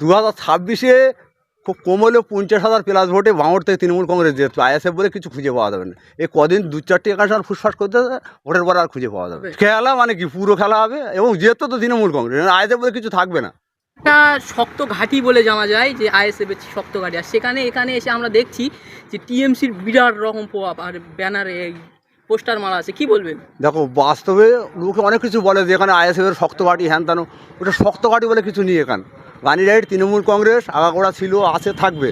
দু হাজার ছাব্বিশে খুব কম হলেও পঞ্চাশ হাজার প্লাস ভোটে বাঙর থেকে তৃণমূল কংগ্রেস যেত আইএসএফ বলে কিছু খুঁজে পাওয়া যাবে না। এই কদিন দু চারটি একাশ আর ফুসফাস করতে ভোটের পর আর খুঁজে পাওয়া যাবে খেলা মানে কি? পুরো খেলা হবে এবং যেত তো তৃণমূল কংগ্রেস আইএসএফ বলে কিছু থাকবে না। একটা শক্ত ঘাঁটি বলে জানা যায় যে আইএসএফ এর শক্ত ঘাঁটি আর সেখানে এখানে এসে আমরা দেখছি যে টিএমসির বিরাট রকম প্রভাব আর ব্যানারে এই পোস্টার মারা আছে। কি বলবেন? দেখো বাস্তবে লোকে অনেক কিছু বলে যে এখানে আইএসএফের শক্ত ঘাঁটি হ্যান তানো ওটা শক্ত ঘাঁটি বলে কিছু নেই এখানে। গানিরাইট তৃণমূল কংগ্রেস, আগাগোড়া ছিল, আছে, থাকবে।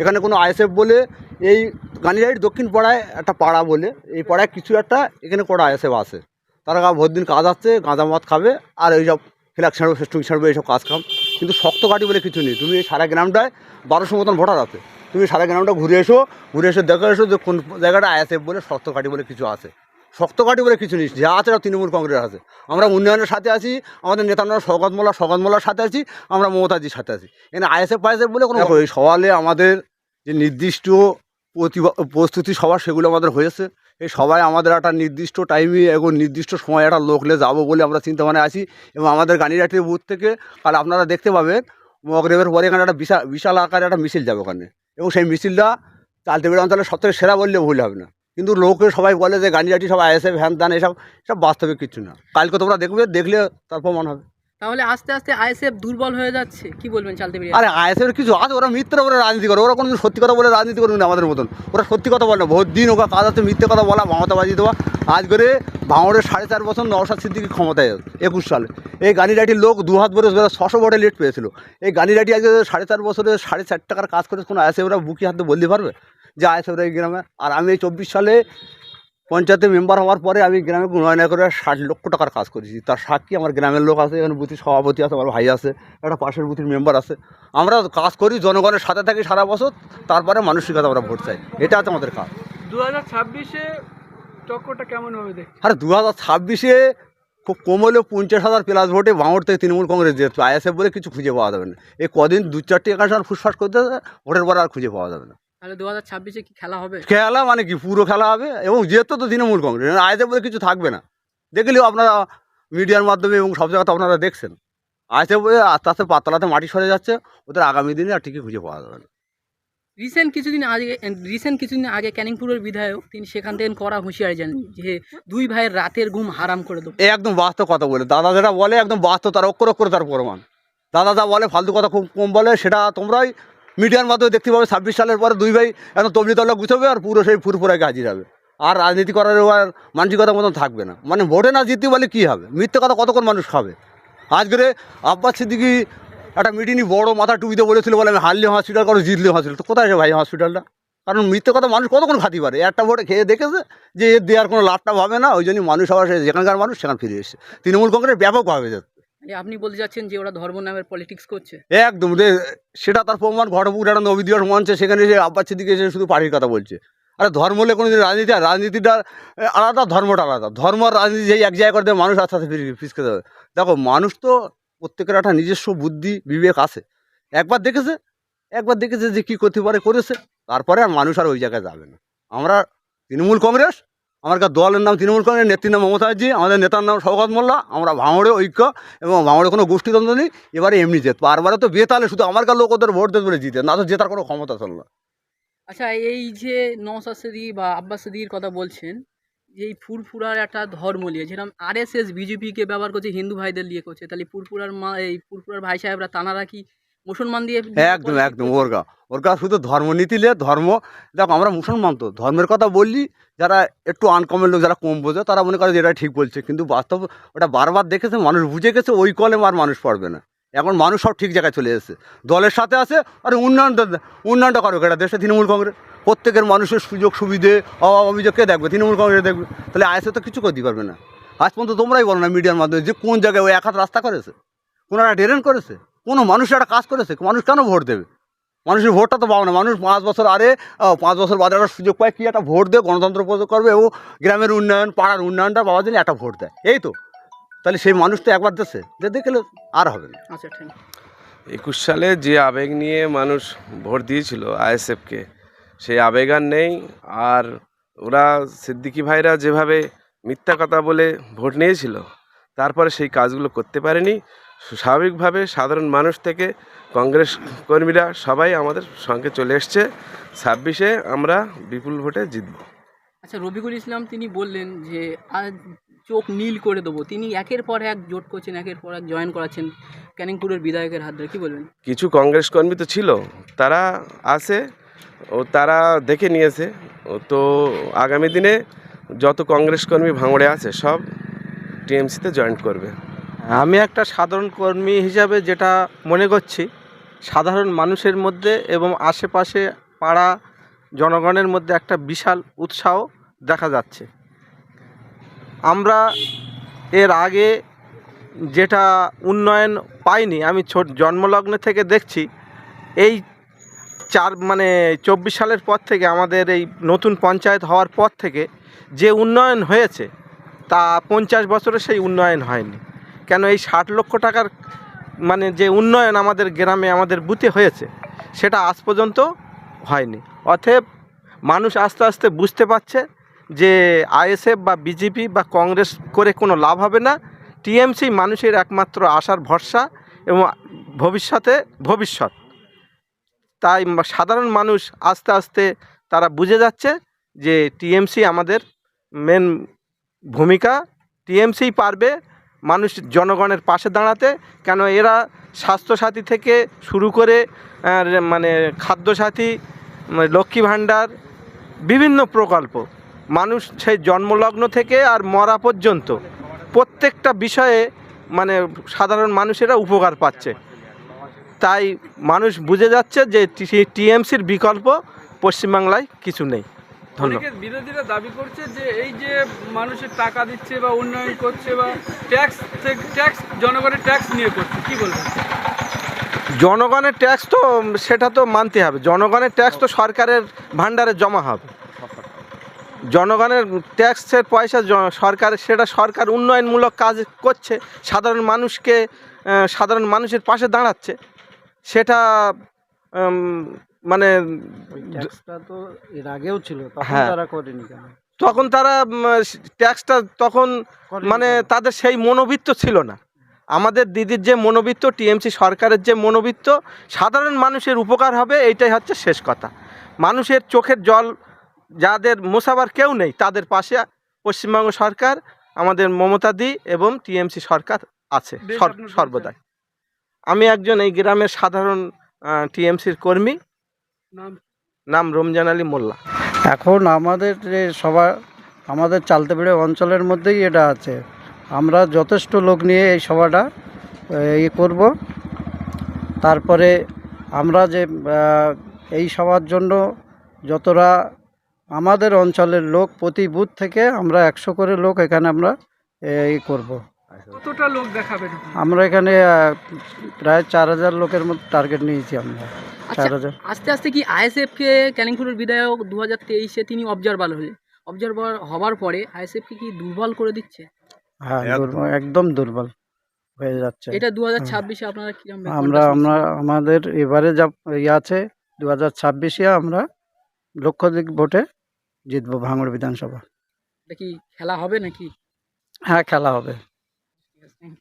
এখানে কোনো আইএসএফ বলে এই গানিরাইট দক্ষিণ পাড়ায় একটা পাড়া বলে, এই পাড়ায় কিছু একটা এখানে কটা আইএসএফ আছে। তারা ভোট দিন কাজ আসছে, গাঁজা মদ খাবে, আর এইসব ফ্ল্যাগ ছাড়বে ফেস্টুন ছাড়বে, এইসব কাজ খাম কিন্তু শক্ত ঘাটি বলে কিছু নেই। তুমি এই সারা গ্রামটায় বারোশো মতন ভোটার আছে। তুমি সারা গ্রামটা ঘুরে এসো, ঘুরে এসে দেখে এসো যে কোন জায়গাটা আইএসএফ বলে শক্ত ঘাটি বলে কিছু আছে। শক্ত ঘাটি বলে কিছু নেই। যা আছে তৃণমূল কংগ্রেস আছে আমরা উন্নয়নের সাথে আছি আমাদের নেতার নাম শওকত মোল্লা মোল্লার সাথে আছি আমরা মমতাজির সাথে আছি। এখানে আইএসএফ ফাইএসএফ বলে কোনো এই সওয়ালে আমাদের যে নির্দিষ্ট প্রতিভা প্রস্তুতি সভা সেগুলো আমাদের হয়েছে। এই সবাই আমাদের একটা নির্দিষ্ট টাইমে এবং নির্দিষ্ট সময় একটা লোকলে যাব বলে আমরা চিন্তা ভাবনা আছি এবং আমাদের গানিরাটির বুথ থেকে কাল আপনারা দেখতে পাবেন মগরেবের পরে এখানে একটা বিশাল বিশাল আকারে একটা মিছিল যাবে ওখানে। এবং সেই মিছিলটা চালতে বেড়ে অঞ্চলের সব থেকে সেরা বললে ভুল হবে না। কিন্তু লোকে সবাই বলে যে গানিরাটি সব আইএসএফ হ্যান ত্যান এসব সব বাস্তবিক কিছু না। কালকে তোমরা দেখবে দেখলে তারপর মনে হবে। তাহলে আস্তে আস্তে আইএসএফ দুর্বল হয়ে যাচ্ছে কি বলবেন চালতে বেরিয়ে আরে আইএসএফের কিছু আছে ওরা মিথ্যা বলে রাজনীতি করে ওরা কোনো সত্যি কথা বলে রাজনীতি করবে না আমাদের মতন। ওরা সত্যি কথা বলে না ভোট দিন ওরা কাজ আছে মিথ্যে কথা বলা মমতাবাজি দেওয়া। আজ করে ভাঙড়ের সাড়ে চার বছর নওশাদ সিদ্দিকি ক্ষমতায় একুশ সালে। এই গানিরাটির লোক দু হাত বছর ছশো ভোটে লিট পেয়েছিল। এই গানিরাটি আজকে সাড়ে চার বছরে সাড়ে চার টাকার কাজ করে কোনো আইএসএফ ওরা বুকি হাতে বলতে পারবে? যে আইএসএফরা এই গ্রামে। আর আমি এই চব্বিশ সালে পঞ্চায়েতে মেম্বার হওয়ার পরে আমি গ্রামে উন্নয়ন করে ষাট লক্ষ টাকার কাজ করেছি। তার সাক্ষী আমার গ্রামের লোক আছে এখানে বুথের সভাপতি আছে আমার ভাই আছে একটা পাশের বুথির মেম্বার আছে। আমরা কাজ করি জনগণের সাথে থাকি সারা বছর তারপরে মানসিকতা আমরা ভোট চাই। এটা হচ্ছে আমাদের কাজ। দু হাজার ছাব্বিশে চক্করটা কেমন হবে দেখ? আর দু হাজার ছাব্বিশে খুব কম হলেও পঞ্চাশ হাজার প্লাস ভোটে ভাঙড় থেকে তৃণমূল কংগ্রেস যেত আইএসএফ বলে কিছু খুঁজে পাওয়া যাবে না। এই কদিন দু চারটি একাশ আর ফুসফাস করতে ভোটের পর আর খুঁজে পাওয়া যাবে না। তাহলে দু হাজার ছাব্বিশে কি খেলা হবে? খেলা মানে কি? পুরো খেলা হবে? এবং যেহেতু তো তৃণমূল কংগ্রেস আইএসএফ বলে কিছু থাকবে না। দেখলেও আপনারা মিডিয়ার মাধ্যমে এবং সব জায়গাতে আপনারা দেখছেন। আইএসএফ বলে আস্তে আস্তে পাতলাতে মাটি সরে যাচ্ছে ওদের আগামী দিনে আর ঠিকই খুঁজে পাওয়া যাবে না। রিসেন্ট কিছুদিন আগে রিসেন্ট কিছুদিন আগে ক্যানিংপুরের বিধায়ক তিনি সেখান থেকে করা হুঁশিয়ারি জানেন যে দুই ভাইয়ের রাতের ঘুম হারাম করে দেবো। একদম বাস্তব কথা বলে। দাদা যেটা বলে একদম বাস্তব তার অক্ষর অক্ষর তার প্রমাণ। দাদা যা বলে ফালতু কথা খুব কম বলে সেটা তোমরাই মিডিয়ার মাধ্যমে দেখতে পাবে ছাব্বিশ সালের পরে দুই ভাই একদম তবলি তল্লা গুছাবে আর পুরো সেই ফুরফুরাকে হাজির হবে। আর রাজনীতি করার আর মানসিকতার মতন থাকবে না। মানে ভোটে না জিততে বলে কী হবে? মিথ্যে কথা কতক্ষণ মানুষ খাবে? আজকে আব্বাস সিদ্দিকি একটা মিটিংই বড় মাথা টুপিতে বলেছিল বলে, আমি হারলে হসপিটাল করো, জিতলে হসপিটাল তো কোথায় আছে ভাই হসপিটালটা কারণ মিথ্যে কথা মানুষ কতক্ষণ খাতি পারে? একটা ভোটে খেয়ে দেখেছে যে এর দেওয়ার কোনো লাভটা হবে না, ওই জন্যই মানুষ আবার যেখানকার মানুষ সেখানে ফিরে এসেছে। তৃণমূল কংগ্রেস যাচ্ছে। এই আপনি বলতে যাচ্ছেন যে ওরা ধর্ম নামের পলিটিক্স করছে। একদম সেটা তার প্রমাণ ঘটপুর একটা নবী দিবস মঞ্চে, সেখানে যে আব্বাস সিদ্দিকি এসে শুধু পার্টির কথা বলছে। আরে ধর্ম হলে কোনোদিন রাজনীতি, আর রাজনীতিটা আলাদা, ধর্মটা আলাদা। ধর্ম আর রাজনীতি যেই এক জায়গায় করে দেবে মানুষ আস্তে আস্তে ফিসকে দেবে। দেখো, মানুষ তো প্রত্যেকের একটা নিজস্ব বুদ্ধি, বিবেক আছে। একবার দেখেছে একবার দেখেছে যে কী করতে পারে, করেছে। তারপরে আর মানুষ আর ওই জায়গায় যাবে না। আমরা তৃণমূল কংগ্রেস আমার দলের নাম তৃণমূল কংগ্রেস নেত্রীর নাম মমতা আমাদের নেতার নাম শওকত মোল্লা, আমরা ভাঙড়ে ঐক্য এবং ভাঙড়ে কোনো গোষ্ঠীদ্বন্দ্ব নেই, এবারে এমনি জেত। বারবারে তো বেতালে শুধু আমার কাছে লোক ওদের ভোট দেবে বলে জিতে, না তো জেতার কোনো ক্ষমতা ছিল না। আচ্ছা এই যে সিদ্দিকী বা আব্বাস সিদ্দিকির কথা বলছেন, যে এই ফুরফুরার একটা ধর্ম নিয়ে, যেরকম আরএসএস বিজেপিকে ব্যবহার করছে, হিন্দু ভাইদের নিয়ে করছে, তাহলে ফুরফুরার মা, এই ফুরফুরার ভাই সাহেবরা তানারা কি মুসলমান দিয়ে একদম একদম ওর গা ওর গা শুধু ধর্ম নীতিলে ধর্ম দেখো আমরা মুসলমান তো ধর্মের কথা বললি যারা একটু আনকমের লোক যারা কম বোঝে তারা মনে করে যে এটা ঠিক বলছে কিন্তু বাস্তব ওটা বারবার দেখেছে মানুষ বুঝে গেছে ওই কলে আর মানুষ পড়বে না। এখন মানুষ সব ঠিক জায়গায় চলে এসেছে। দলের সাথে আছে আর উন্নয়নটা উন্নয়নটা করো এটা দেশে তৃণমূল কংগ্রেস প্রত্যেকের মানুষের সুযোগ সুবিধে অভাব অভিযোগ কে দেখবে? তৃণমূল কংগ্রেস দেখবে? তাহলে আইসে তো কিছু করতে পারবে না। আজ পর্যন্ত তোমরাই বলো না মিডিয়ার মাধ্যমে যে কোন জায়গায় ওই এক হাত রাস্তা করেছে? কোনো একটা ড্রেন করেছে? কোনো মানুষ একটা কাজ করেছে মানুষ কেন ভোট দেবে? মানুষের ভোটটা তো পাবো না মানুষ পাঁচ বছর আরে পাঁচ বছর বাদে একটা সুযোগ পায় কি একটা ভোট দেয় গণতন্ত্র প্রয়োগ করবে এবং গ্রামের উন্নয়ন পাড়ার উন্নয়নটা পাওয়ার জন্য একটা ভোট দেয় এই তো। তাহলে সেই মানুষ তো একবার দেশে যে দেখলে আর হবে না। আচ্ছা ঠিক। একুশ সালে যে আবেগ নিয়ে মানুষ ভোট দিয়েছিল আইএসএফকে সেই আবেগ আর নেই আর ওরা সিদ্দিকি ভাইরা যেভাবে মিথ্যা কথা বলে ভোট নিয়েছিল তারপরে সেই কাজগুলো করতে পারেনি স্বাভাবিকভাবে সাধারণ মানুষ থেকে কংগ্রেস কর্মীরা সবাই আমাদের সঙ্গে চলে এসছে। ছাব্বিশে আমরা বিপুল ভোটে জিতব। আচ্ছা রবিকুল ইসলাম তিনি বললেন যে আজ চোখ নীল করে দেবো। তিনি একের পর এক জোট করছেন একের পর এক জয়েন করাচ্ছেন ক্যানিংপুরের বিধায়কের হাত ধরে। কী বলবেন? কিছু কংগ্রেস কর্মী তো ছিল তারা আছে ও তারা দেখে নিয়েছে। ও তো আগামী দিনে যত কংগ্রেস কর্মী ভাঙড়ে আছে সব টিএমসিতে জয়েন করবে। আমি একটা সাধারণ কর্মী হিসাবে যেটা মনে করছি, সাধারণ মানুষের মধ্যে এবং আশেপাশে পাড়া জনগণের মধ্যে একটা বিশাল উৎসাহ দেখা যাচ্ছে। আমরা এর আগে যেটা উন্নয়ন পাইনি, আমি ছোট জন্মলগ্ন থেকে দেখছি, এই চার মানে চব্বিশ সালের পর থেকে আমাদের এই নতুন পঞ্চায়েত হওয়ার পর থেকে যে উন্নয়ন হয়েছে, তা পঞ্চাশ বছরে সেই উন্নয়ন হয়নি। কেন এই ষাট লক্ষ টাকার মানে যে উন্নয়ন আমাদের গ্রামে, আমাদের বুথে হয়েছে, সেটা আজ পর্যন্ত হয়নি। অতএব মানুষ আস্তে আস্তে বুঝতে পারছে যে আইএসএফ বা বিজেপি বা কংগ্রেস করে কোনো লাভ হবে না। টিএমসি মানুষের একমাত্র আশার ভরসা এবং ভবিষ্যতে ভবিষ্যৎ। তাই সাধারণ মানুষ আস্তে আস্তে তারা বুঝে যাচ্ছে যে টিএমসি আমাদের মেন ভূমিকা। টিএমসি পারবে মানুষ জনগণের পাশে দাঁড়াতে, কেন এরা স্বাস্থ্যসাথী থেকে শুরু করে মানে খাদ্যসাথী, লক্ষ্মী ভাণ্ডার, বিভিন্ন প্রকল্প। মানুষ সেই জন্মলগ্ন থেকে আর মরা পর্যন্ত। প্রত্যেকটা বিষয়ে মানে সাধারণ মানুষেরা উপকার পাচ্ছে। তাই মানুষ বুঝে যাচ্ছে যে টিএমসির বিকল্প পশ্চিমবাংলায় কিছু নেই। অনেকে বিরোধীরা দাবি করছে যে এই যে মানুষের টাকা দিচ্ছে বা উন্নয়ন করছে বা ট্যাক্স ট্যাক্স জনগণের ট্যাক্স নিয়ে করছে কি বলবেন? জনগণের ট্যাক্স তো সেটা তো মানতে হবে। জনগণের ট্যাক্স তো সরকারের ভাণ্ডারে জমা হবে। জনগণের ট্যাক্সের পয়সা সরকার সেটা সরকার উন্নয়নমূলক কাজ করছে। সাধারণ মানুষকে সাধারণ মানুষের পাশে দাঁড়াচ্ছে। সেটা মানে তো এর আগেও ছিল তখন হ্যাঁ। তারা করেনি কেন? তখন তারা ট্যাক্সটা তখন করেনি মানে কেন? তাদের সেই মনোবৃত্ত ছিল না। আমাদের দিদির যে মনোবৃত্ত টিএমসি সরকারের যে মনোবৃত্ত সাধারণ মানুষের উপকার হবে এইটাই হচ্ছে শেষ কথা। মানুষের চোখের জল যাদের মোসাবার কেউ নেই তাদের পাশে পশ্চিমবঙ্গ সরকার আমাদের মমতা দি এবং টিএমসি সরকার আছে বেশ, সর- আপনার সর্বদাই। আমি একজন এই গ্রামের সাধারণ টিএমসির কর্মী। নাম? নাম রমজান আলী মোল্লা। এখন আমাদের যে সবার আমাদের চালতে চালতেবেড়ে অঞ্চলের মধ্যেই এটা আছে। আমরা যথেষ্ট লোক নিয়ে এই সভাটা ইয়ে করব। তারপরে আমরা যে এই সভার জন্য যতটা আমাদের অঞ্চলের লোক প্রতি বুথ থেকে আমরা একশো করে লোক এখানে আমরা এই করব। কতটা লোক দেখাবেন আমরা এখানে প্রায় চার হাজার লোকের মতো টার্গেট নিয়েছি আমরা। আচ্ছা চার হাজার। আস্তে আস্তে কি আইএসএফকে ক্যানিংপুরের বিধায়ক দু হাজার তেইশে তিনি অবজারভার হলেন? অবজারভার হওয়ার পরে আইএসএফকে কি দুর্বল করে দিচ্ছে? হ্যাঁ একদম। দুর্বল একদম দুর্বল হয়ে যাচ্ছে। এটা দু হাজার ছাব্বিশে আপনারা কীরকম আমরা আমরা আমাদের এবারে যা ইয়ে আছে দু হাজার ছাব্বিশে আমরা লক্ষাধিক ভোটে জিতবো ভাঙড় বিধানসভা। এটা কি খেলা হবে নাকি? হ্যাঁ খেলা হবে। interesting.